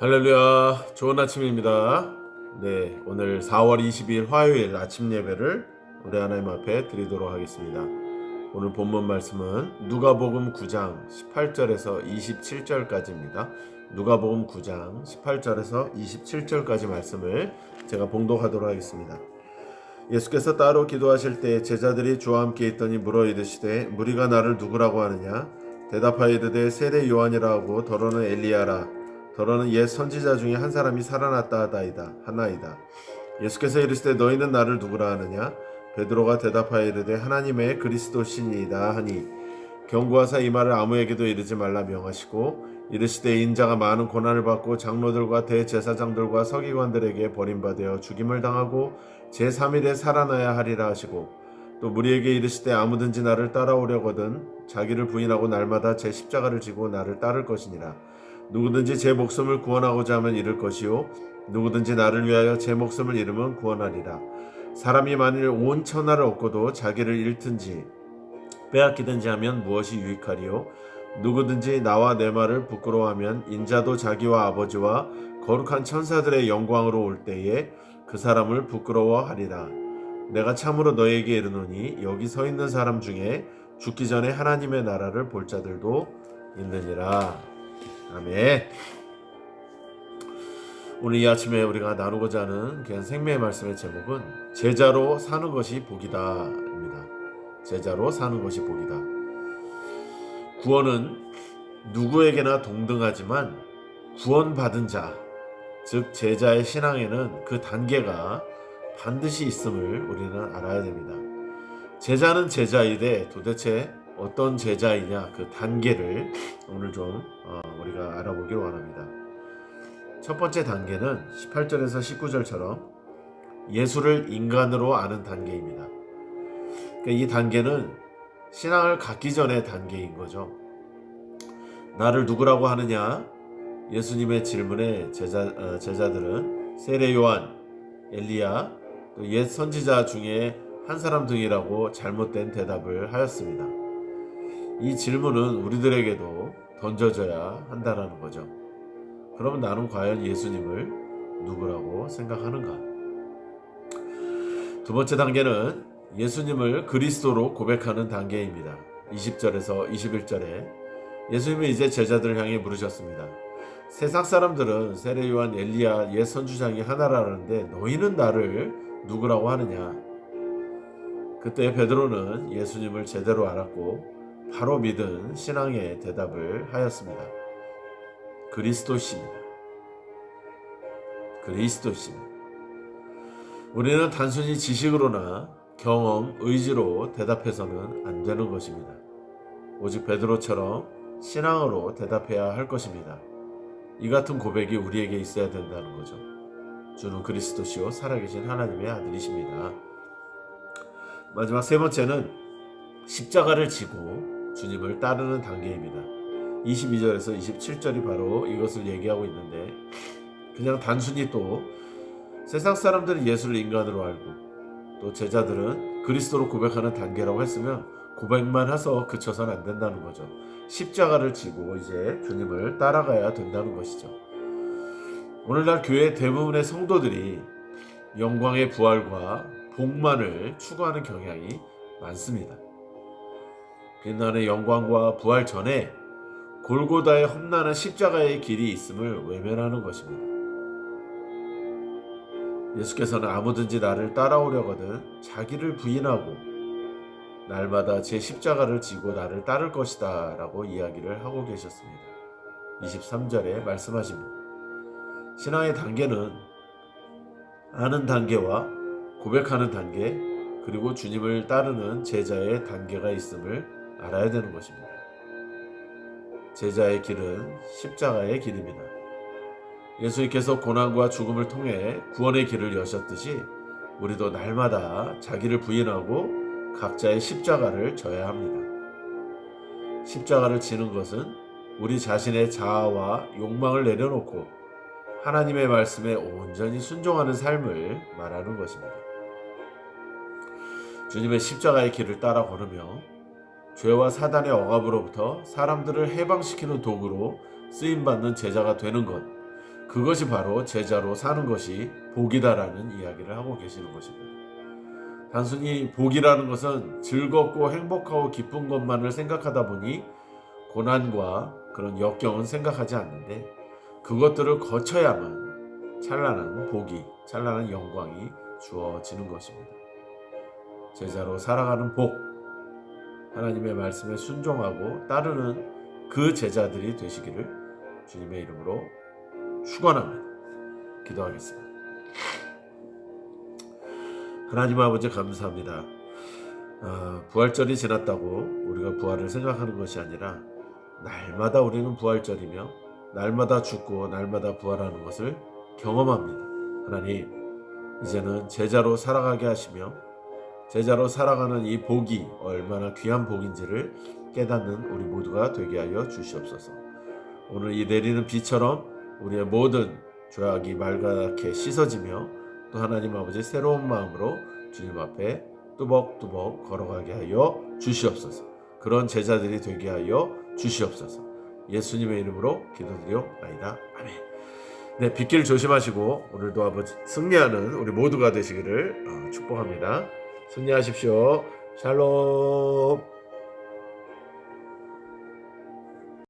할렐루야. 좋은 아침입니다. 네 오늘 4월 22일 화요일 아침 예배를 우리 하나님 앞에 드리도록 하겠습니다. 오늘 본문 말씀은 누가복음 9장 18절에서 27절까지입니다. 누가복음 9장 18절에서 27절까지 말씀을 제가 봉독하도록 하겠습니다. 예수께서 따로 기도하실 때 제자들이 주와 함께 있더니 물어 이르시되 무리가 나를 누구라고 하느냐? 대답하여 이르되 세례 요한이라 하고 더러는 엘리야라 더러는 옛 선지자 중에 한 사람이 살아났다 하다이다 하나이다. 예수께서 이르시되 너희는 나를 누구라 하느냐? 베드로가 대답하여 이르되 하나님의 그리스도시니이다 하니 경고하사 이 말을 아무에게도 이르지 말라 명하시고 이르시되 인자가 많은 고난을 받고 장로들과 대제사장들과 서기관들에게 버림받아 죽임을 당하고 제3일에 살아나야 하리라 하시고 또 무리에게 이르시되 아무든지 나를 따라오려거든 자기를 부인하고 날마다 제 십자가를 지고 나를 따를 것이니라 누구든지 제 목숨을 구원하고자 하면 잃을 것이요. 누구든지 나를 위하여 제 목숨을 잃으면 구원하리라. 사람이 만일 온 천하를 얻고도 자기를 잃든지 빼앗기든지 하면 무엇이 유익하리요? 누구든지 나와 내 말을 부끄러워하면 인자도 자기와 아버지와 거룩한 천사들의 영광으로 올 때에 그 사람을 부끄러워하리라. 내가 참으로 너에게 이르노니 여기 서 있는 사람 중에 죽기 전에 하나님의 나라를 볼 자들도 있느니라 아멘. 오늘 이 아침에 우리가 나누고자 하는 귀한 생명의 말씀의 제목은 제자로 사는 것이 복이다입니다. 제자로 사는 것이 복이다. 구원은 누구에게나 동등하지만 구원받은 자, 즉 제자의 신앙에는 그 단계가 반드시 있음을 우리는 알아야 됩니다. 제자는 제자이되 도대체 어떤 제자이냐 그 단계를 오늘 좀 어, 우리가 알아보길 원합니다. 첫 번째 단계는 18절에서 19절처럼 예수를 인간으로 아는 단계입니다. 그러니까 이 단계는 신앙을 갖기 전의 단계인 거죠. 나를 누구라고 하느냐? 예수님의 질문에 제자, 어, 제자들은 세례 요한, 엘리야, 또 옛 선지자 중에 한 사람 등이라고 잘못된 대답을 하였습니다. 이 질문은 우리들에게도 던져져야 한다라는 거죠. 그러면 나는 과연 예수님을 누구라고 생각하는가? 두 번째 단계는 예수님을 그리스도로 고백하는 단계입니다. 20절에서 21절에 예수님이 이제 제자들을 향해 물으셨습니다. 세상 사람들은 세례 요한 엘리야 옛 선주장이 하나라는데 너희는 나를 누구라고 하느냐? 그때 베드로는 예수님을 제대로 알았고 바로 믿은 신앙의 대답을 하였습니다. 그리스도십니다. 그리스도십니다. 우리는 단순히 지식으로나 경험, 의지로 대답해서는 안 되는 것입니다. 오직 베드로처럼 신앙으로 대답해야 할 것입니다. 이 같은 고백이 우리에게 있어야 된다는 거죠. 주는 그리스도시요 살아계신 하나님의 아들이십니다. 마지막 세 번째는 십자가를 지고 주님을 따르는 단계입니다. 22절에서 27절이 바로 이것을 얘기하고 있는데 그냥 단순히 또 세상 사람들은 예수를 인간으로 알고 또 제자들은 그리스도로 고백하는 단계라고 했으면 고백만 해서 그쳐서는 안 된다는 거죠. 십자가를 지고 이제 주님을 따라가야 된다는 것이죠. 오늘날 교회 대부분의 성도들이 영광의 부활과 복만을 추구하는 경향이 많습니다. 빛나는 영광과 부활 전에 골고다의 험난한 십자가의 길이 있음을 외면하는 것입니다. 예수께서는 아무든지 나를 따라오려거든 자기를 부인하고 날마다 제 십자가를 지고 나를 따를 것이다 라고 이야기를 하고 계셨습니다. 23절에 말씀하십니다. 신앙의 단계는 아는 단계와 고백하는 단계 그리고 주님을 따르는 제자의 단계가 있음을 알아야 되는 것입니다. 제자의 길은 십자가의 길입니다. 예수님께서 고난과 죽음을 통해 구원의 길을 여셨듯이 우리도 날마다 자기를 부인하고 각자의 십자가를 져야 합니다. 십자가를 지는 것은 우리 자신의 자아와 욕망을 내려놓고 하나님의 말씀에 온전히 순종하는 삶을 말하는 것입니다. 주님의 십자가의 길을 따라 걸으며 죄와 사단의 억압으로부터 사람들을 해방시키는 도구로 쓰임받는 제자가 되는 것, 그것이 바로 제자로 사는 것이 복이다라는 이야기를 하고 계시는 것입니다. 단순히 복이라는 것은 즐겁고 행복하고 기쁜 것만을 생각하다 보니 고난과 그런 역경은 생각하지 않는데 그것들을 거쳐야만 찬란한 복이, 찬란한 영광이 주어지는 것입니다. 제자로 살아가는 복, 하나님의 말씀에 순종하고 따르는 그 제자들이 되시기를 주님의 이름으로 축원합니다. 기도하겠습니다. 하나님 아버지 감사합니다. 아, 부활절이 지났다고 우리가 부활을 생각하는 것이 아니라 날마다 우리는 부활절이며 날마다 죽고 날마다 부활하는 것을 경험합니다. 하나님, 이제는 제자로 살아가게 하시며 제자로 살아가는 이 복이 얼마나 귀한 복인지를 깨닫는 우리 모두가 되게 하여 주시옵소서. 오늘 이 내리는 비처럼 우리의 모든 죄악이 맑게 씻어지며 또 하나님 아버지 새로운 마음으로 주님 앞에 뚜벅뚜벅 걸어가게 하여 주시옵소서. 그런 제자들이 되게 하여 주시옵소서. 예수님의 이름으로 기도드리옵나이다. 아멘. 네, 빗길 조심하시고 오늘도 아버지 승리하는 우리 모두가 되시기를 어, 축복합니다. 승리하십시오. 샬롬.